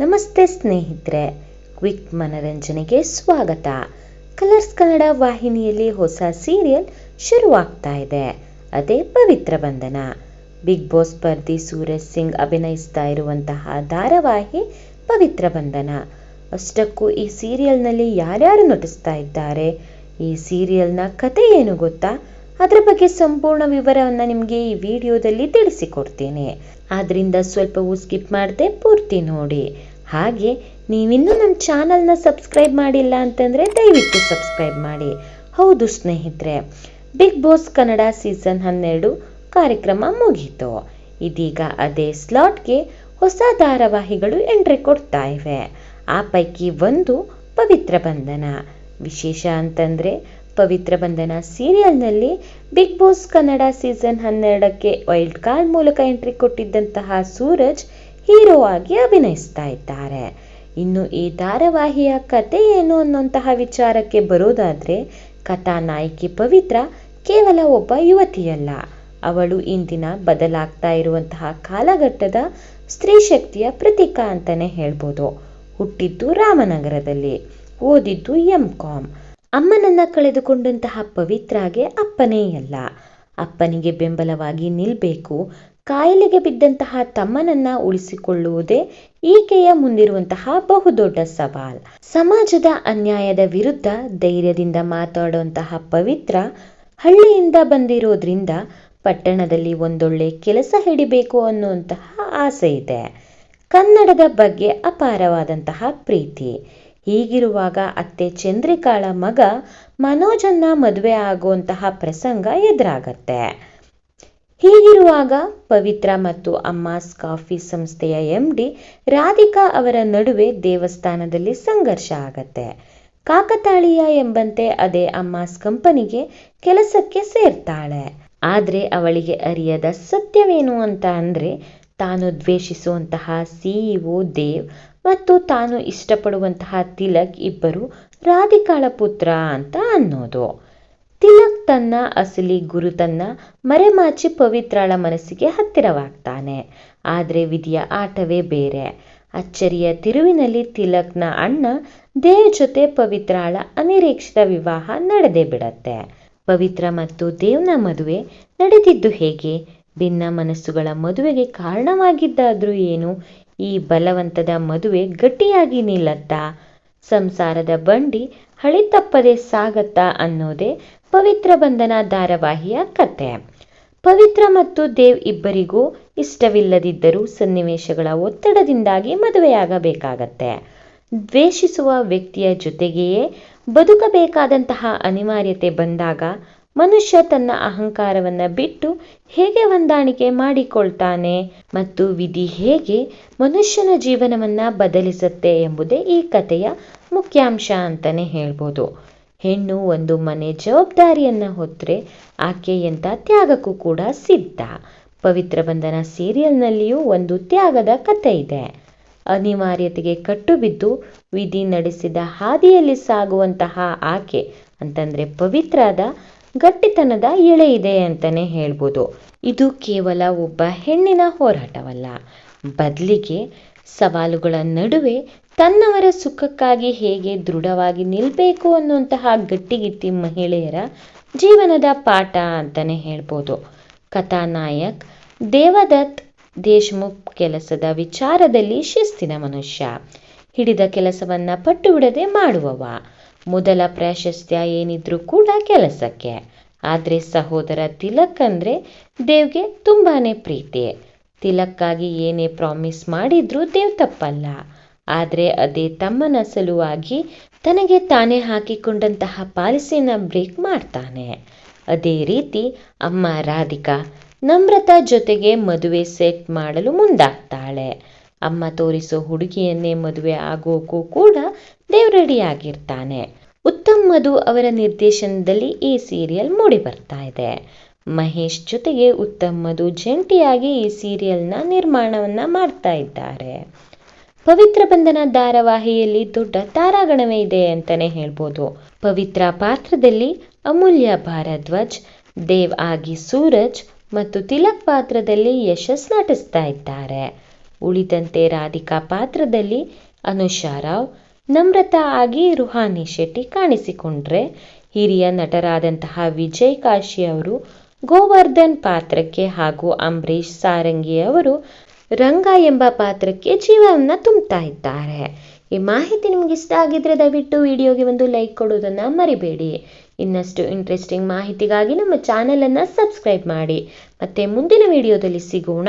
ನಮಸ್ತೆ ಸ್ನೇಹಿತರೆ, ಕ್ವಿಕ್ ಮನರಂಜನೆಗೆ ಸ್ವಾಗತ. ಕಲರ್ಸ್ ಕನ್ನಡ ವಾಹಿನಿಯಲ್ಲಿ ಹೊಸ ಸೀರಿಯಲ್ ಶುರುವಾಗ್ತಾ ಇದೆ. ಅದೇ ಪವಿತ್ರ ಬಂಧನ. ಬಿಗ್ ಬಾಸ್ ಸ್ಪರ್ಧಿ ಸೂರಜ್ ಸಿಂಗ್ ಅಭಿನಯಿಸ್ತಾ ಇರುವಂತಹ ಧಾರಾವಾಹಿ ಪವಿತ್ರ ಬಂಧನ. ಅಷ್ಟಕ್ಕೂ ಈ ಸೀರಿಯಲ್ನಲ್ಲಿ ಯಾರ್ಯಾರು ನಟಿಸ್ತಾ ಇದ್ದಾರೆ? ಈ ಸೀರಿಯಲ್ನ ಕತೆ ಏನು ಗೊತ್ತಾ? ಅದರ ಬಗ್ಗೆ ಸಂಪೂರ್ಣ ವಿವರವನ್ನು ನಿಮಗೆ ಈ ವಿಡಿಯೋದಲ್ಲಿ ತಿಳಿಸಿಕೊಡ್ತೇನೆ. ಆದ್ದರಿಂದ ಸ್ವಲ್ಪವೂ ಸ್ಕಿಪ್ ಮಾಡದೆ ಪೂರ್ತಿ ನೋಡಿ. ಹಾಗೆ ನೀವಿನ್ನೂ ನಮ್ಮ ಚಾನಲ್ನ ಸಬ್ಸ್ಕ್ರೈಬ್ ಮಾಡಿಲ್ಲ ಅಂತಂದರೆ ದಯವಿಟ್ಟು ಸಬ್ಸ್ಕ್ರೈಬ್ ಮಾಡಿ. ಹೌದು ಸ್ನೇಹಿತರೆ, ಬಿಗ್ ಬಾಸ್ ಕನ್ನಡ ಸೀಸನ್ ಹನ್ನೆರಡು ಕಾರ್ಯಕ್ರಮ ಮುಗೀತು. ಇದೀಗ ಅದೇ ಸ್ಲಾಟ್ಗೆ ಹೊಸ ಧಾರಾವಾಹಿಗಳು ಎಂಟ್ರಿ ಕೊಡ್ತಾ ಇವೆ. ಆ ಪೈಕಿ ಒಂದು ಪವಿತ್ರ ಬಂಧನ. ವಿಶೇಷ ಅಂತಂದರೆ ಪವಿತ್ರ ಬಂಧನ ಸೀರಿಯಲ್ನಲ್ಲಿ ಬಿಗ್ ಬಾಸ್ ಕನ್ನಡ ಸೀಸನ್ ಹನ್ನೆರಡಕ್ಕೆ ವೈಲ್ಡ್ ಕಾರ್ಡ್ ಮೂಲಕ ಎಂಟ್ರಿ ಕೊಟ್ಟಿದ್ದಂತಹ ಸೂರಜ್ ಹೀರೋ ಆಗಿ ಅಭಿನಯಿಸ್ತಾ ಇದ್ದಾರೆ. ಇನ್ನು ಈ ಧಾರಾವಾಹಿಯ ಕತೆ ಏನು ಅನ್ನುವಂತಹ ವಿಚಾರಕ್ಕೆ ಬರೋದಾದ್ರೆ, ಕಥಾ ನಾಯಕಿ ಪವಿತ್ರ ಕೇವಲ ಒಬ್ಬ ಯುವತಿಯಲ್ಲ. ಅವಳು ಇಂದಿನ ಬದಲಾಗ್ತಾ ಇರುವಂತಹ ಕಾಲಘಟ್ಟದ ಸ್ತ್ರೀ ಶಕ್ತಿಯ ಪ್ರತೀಕ ಅಂತಾನೆ ಹೇಳ್ಬೋದು. ಹುಟ್ಟಿದ್ದು ರಾಮನಗರದಲ್ಲಿ, ಓದಿದ್ದು ಎಂ ಕಾಮ್ ಅಮ್ಮನನ್ನ ಕಳೆದುಕೊಂಡಂತಹ ಪವಿತ್ರಾಗೆ ಅಪ್ಪನೇ ಅಲ್ಲ. ಅಪ್ಪನಿಗೆ ಬೆಂಬಲವಾಗಿ ನಿಲ್ಬೇಕು. ಕಾಯಿಲೆಗೆ ಬಿದ್ದಂತಹ ತಮ್ಮನನ್ನ ಉಳಿಸಿಕೊಳ್ಳುವುದೇ ಈಕೆಯ ಮುಂದಿರುವಂತಹ ಬಹುದೊಡ್ಡ ಸವಾಲ್. ಸಮಾಜದ ಅನ್ಯಾಯದ ವಿರುದ್ಧ ಧೈರ್ಯದಿಂದ ಮಾತಾಡುವಂತಹ ಪವಿತ್ರ ಹಳ್ಳಿಯಿಂದ ಬಂದಿರೋದ್ರಿಂದ ಪಟ್ಟಣದಲ್ಲಿ ಒಂದೊಳ್ಳೆ ಕೆಲಸ ಹಿಡಿಬೇಕು ಅನ್ನುವಂತಹ ಆಸೆ ಇದೆ. ಕನ್ನಡದ ಬಗ್ಗೆ ಅಪಾರವಾದಂತಹ ಪ್ರೀತಿ. ಹೀಗಿರುವಾಗ ಅತ್ತೆ ಚಂದ್ರಿಕಾಳ ಮಗ ಮನೋಜನ್ನ ಮದುವೆ ಆಗುವಂತಹ ಪ್ರಸಂಗ ಎದುರಾಗತ್ತೆ. ಹೀಗಿರುವಾಗ ಪವಿತ್ರ ಮತ್ತು ಅಮ್ಮಾಸ್ ಕಾಫಿ ಸಂಸ್ಥೆಯ ಎಂ ಡಿ ರಾಧಿಕಾ ಅವರ ನಡುವೆ ದೇವಸ್ಥಾನದಲ್ಲಿ ಸಂಘರ್ಷ ಆಗತ್ತೆ. ಕಾಕತಾಳೀಯ ಎಂಬಂತೆ ಅದೇ ಅಮ್ಮಾಸ್ ಕಂಪನಿಗೆ ಕೆಲಸಕ್ಕೆ ಸೇರ್ತಾಳೆ. ಆದ್ರೆ ಅವಳಿಗೆ ಅರಿಯದ ಸತ್ಯವೇನು ಅಂತ ಅಂದ್ರೆ ತಾನು ದ್ವೇಷಿಸುವಂತಹ ಸಿಇಒ ದೇವ್ ಮತ್ತು ತಾನು ಇಷ್ಟಪಡುವಂತಹ ತಿಲಕ್ ಇಬ್ಬರು ರಾಧಿಕಾಳ ಪುತ್ರ ಅಂತ ಅನ್ನೋದು. ತಿಲಕ್ ತನ್ನ ಅಸಲಿ ಗುರು ತನ್ನ ಮರೆಮಾಚಿ ಪವಿತ್ರಾಳ ಮನಸ್ಸಿಗೆ ಹತ್ತಿರವಾಗ್ತಾನೆ. ಆದರೆ ವಿಧಿಯ ಆಟವೇ ಬೇರೆ. ಅಚ್ಚರಿಯ ತಿರುವಿನಲ್ಲಿ ತಿಲಕ್ನ ಅಣ್ಣ ದೇವ್ ಜೊತೆ ಪವಿತ್ರಾಳ ಅನಿರೀಕ್ಷಿತ ವಿವಾಹ ನಡೆದೇ ಬಿಡತ್ತೆ. ಪವಿತ್ರ ಮತ್ತು ದೇವ್ನ ಮದುವೆ ನಡೆದಿದ್ದು ಹೇಗೆ? ಭಿನ್ನ ಮನಸ್ಸುಗಳ ಮದುವೆಗೆ ಕಾರಣವಾಗಿದ್ದಾದ್ರೂ ಏನು? ಈ ಬಲವಂತದ ಮದುವೆ ಗಟ್ಟಿಯಾಗಿ ನಿಲ್ಲತ್ತಾ, ಸಂಸಾರದ ಬಂಡಿ ಹಳಿ ತಪ್ಪದೆ ಸಾಗತ್ತಾ ಅನ್ನೋದೇ ಪವಿತ್ರ ಬಂಧನ ಧಾರಾವಾಹಿಯ ಕತೆ ಪವಿತ್ರ ಮತ್ತು ದೇವ್ ಇಬ್ಬರಿಗೂ ಇಷ್ಟವಿಲ್ಲದಿದ್ದರೂ ಸನ್ನಿವೇಶಗಳ ಒತ್ತಡದಿಂದಾಗಿ ಮದುವೆಯಾಗಬೇಕಾಗತ್ತೆ. ದ್ವೇಷಿಸುವ ವ್ಯಕ್ತಿಯ ಜೊತೆಗೆಯೇ ಬದುಕಬೇಕಾದಂತಹ ಅನಿವಾರ್ಯತೆ ಬಂದಾಗ ಮನುಷ್ಯ ತನ್ನ ಅಹಂಕಾರವನ್ನ ಬಿಟ್ಟು ಹೇಗೆ ಹೊಂದಾಣಿಕೆ ಮಾಡಿಕೊಳ್ತಾನೆ ಮತ್ತು ವಿಧಿ ಹೇಗೆ ಮನುಷ್ಯನ ಜೀವನವನ್ನ ಬದಲಿಸುತ್ತೆ ಎಂಬುದೇ ಈ ಕಥೆಯ ಮುಖ್ಯಾಂಶ ಅಂತಾನೆ ಹೇಳ್ಬೋದು. ಹೆಣ್ಣು ಒಂದು ಮನೆ ಜವಾಬ್ದಾರಿಯನ್ನ ಹೊತ್ತರೆ ಆಕೆ ಎಂಥ ತ್ಯಾಗಕ್ಕೂ ಕೂಡ ಸಿದ್ಧ. ಪವಿತ್ರ ಬಂಧನ ಸೀರಿಯಲ್ನಲ್ಲಿಯೂ ಒಂದು ತ್ಯಾಗದ ಕಥೆ ಇದೆ. ಅನಿವಾರ್ಯತೆಗೆ ಕಟ್ಟುಬಿದ್ದು ವಿಧಿ ನಡೆಸಿದ ಹಾದಿಯಲ್ಲಿ ಸಾಗುವಂತಹ ಆಕೆ ಅಂತಂದ್ರೆ ಪವಿತ್ರದ ಗಟ್ಟಿತನದ ಎಳೆ ಇದೆ ಅಂತಾನೆ ಹೇಳ್ಬೋದು. ಇದು ಕೇವಲ ಒಬ್ಬ ಹೆಣ್ಣಿನ ಹೋರಾಟವಲ್ಲ. ಬದಲಿಗೆ ಸವಾಲುಗಳ ನಡುವೆ ತನ್ನವರ ಸುಖಕ್ಕಾಗಿ ಹೇಗೆ ದೃಢವಾಗಿ ನಿಲ್ಬೇಕು ಅನ್ನುವಂತಹ ಗಟ್ಟಿಗಿತ್ತಿ ಮಹಿಳೆಯರ ಜೀವನದ ಪಾಠ ಅಂತಾನೆ ಹೇಳ್ಬೋದು. ಕಥಾನಾಯಕ್, ದೇವದತ್ ದೇಶ್ಮುಖ್ ಕೆಲಸದ ವಿಚಾರದಲ್ಲಿ ಶಿಸ್ತಿನ ಮನುಷ್ಯ. ಹಿಡಿದ ಕೆಲಸವನ್ನ ಪಟ್ಟು ಬಿಡದೆ ಮಾಡುವವ. ಮೊದಲ ಪ್ರಾಶಸ್ತ್ಯ ಏನಿದ್ರೂ ಕೂಡ ಕೆಲಸಕ್ಕೆ. ಆದರೆ ಸಹೋದರ ತಿಲಕ್ ಅಂದ್ರೆ ದೇವ್ಗೆ ತುಂಬಾನೇ ಪ್ರೀತಿ. ತಿಲಕ್ಕಾಗಿ ಏನೇ ಪ್ರಾಮಿಸ್ ಮಾಡಿದ್ರೂ ದೇವ್ ತಪ್ಪಲ್ಲ. ಆದರೆ ಅದೇ ತಮ್ಮನ ಸಲುವಾಗಿ ತನಗೆ ತಾನೇ ಹಾಕಿಕೊಂಡಂತಹ ಪಾಲಿಸಿನ ಬ್ರೇಕ್ ಮಾಡ್ತಾನೆ. ಅದೇ ರೀತಿ ಅಮ್ಮ ರಾಧಿಕಾ ನಮ್ರತಾ ಜೊತೆಗೆ ಮದುವೆ ಸೆಟ್ ಮಾಡಲು ಮುಂದಾಗ್ತಾಳೆ. ಅಮ್ಮ ತೋರಿಸೋ ಹುಡುಗಿಯನ್ನೇ ಮದುವೆ ಆಗೋಕ್ಕೂ ಕೂಡ ದೇವ್ ರೆಡಿಯಾಗಿರ್ತಾನೆ ಉತ್ತಮ್ ಮಧು ಅವರ ನಿರ್ದೇಶನದಲ್ಲಿ ಈ ಸೀರಿಯಲ್ ಮೂಡಿ ಬರ್ತಾ ಇದೆ. ಮಹೇಶ್ ಜೊತೆಗೆ ಉತ್ತಮ್ ಮಧು ಜಂಟಿಯಾಗಿ ಈ ಸೀರಿಯಲ್ನ ನಿರ್ಮಾಣವನ್ನ ಮಾಡ್ತಾ ಇದ್ದಾರೆ. ಪವಿತ್ರ ಬಂಧನ ಧಾರಾವಾಹಿಯಲ್ಲಿ ದೊಡ್ಡ ತಾರಾಗಣವೇ ಇದೆ ಅಂತಾನೆ ಹೇಳ್ಬೋದು. ಪವಿತ್ರ ಪಾತ್ರದಲ್ಲಿ ಅಮೂಲ್ಯ ಭಾರದ್ವಾಜ್ ದೇವ್ ಆಗಿ ಸೂರಜ್ ಮತ್ತು ತಿಲಕ್ ಪಾತ್ರದಲ್ಲಿ ಯಶಸ್ ನಟಿಸ್ತಾ ಇದ್ದಾರೆ. ಉಳಿದಂತೆ ರಾಧಿಕಾ ಪಾತ್ರದಲ್ಲಿ ಅನುಷಾ ರಾವ್, ನಮ್ರತಾ ಆಗಿ ರುಹಾನಿ ಶೆಟ್ಟಿ ಕಾಣಿಸಿಕೊಂಡ್ರೆ. ಹಿರಿಯ ನಟರಾದಂತಹ ವಿಜಯ್ ಕಾಶಿ ಅವರು, ಗೋವರ್ಧನ್ ಪಾತ್ರಕ್ಕೆ ಹಾಗೂ ಅಂಬರೀಷ್ ಸಾರಂಗಿ ಅವರು ರಂಗ ಎಂಬ ಪಾತ್ರಕ್ಕೆ ಜೀವವನ್ನು ತುಂಬ್ತಾ ಇದ್ದಾರೆ. ಈ ಮಾಹಿತಿ ನಿಮ್ಗೆ ಇಷ್ಟ ಆಗಿದ್ರೆ ದಯವಿಟ್ಟು ವಿಡಿಯೋಗೆ ಒಂದು ಲೈಕ್ ಕೊಡೋದನ್ನು ಮರಿಬೇಡಿ. ಇನ್ನಷ್ಟು ಇಂಟ್ರೆಸ್ಟಿಂಗ್ ಮಾಹಿತಿಗಾಗಿ ನಮ್ಮ ಚಾನಲನ್ನು ಸಬ್ಸ್ಕ್ರೈಬ್ ಮಾಡಿ. ಮತ್ತೆ ಮುಂದಿನ ವಿಡಿಯೋದಲ್ಲಿ ಸಿಗೋಣ.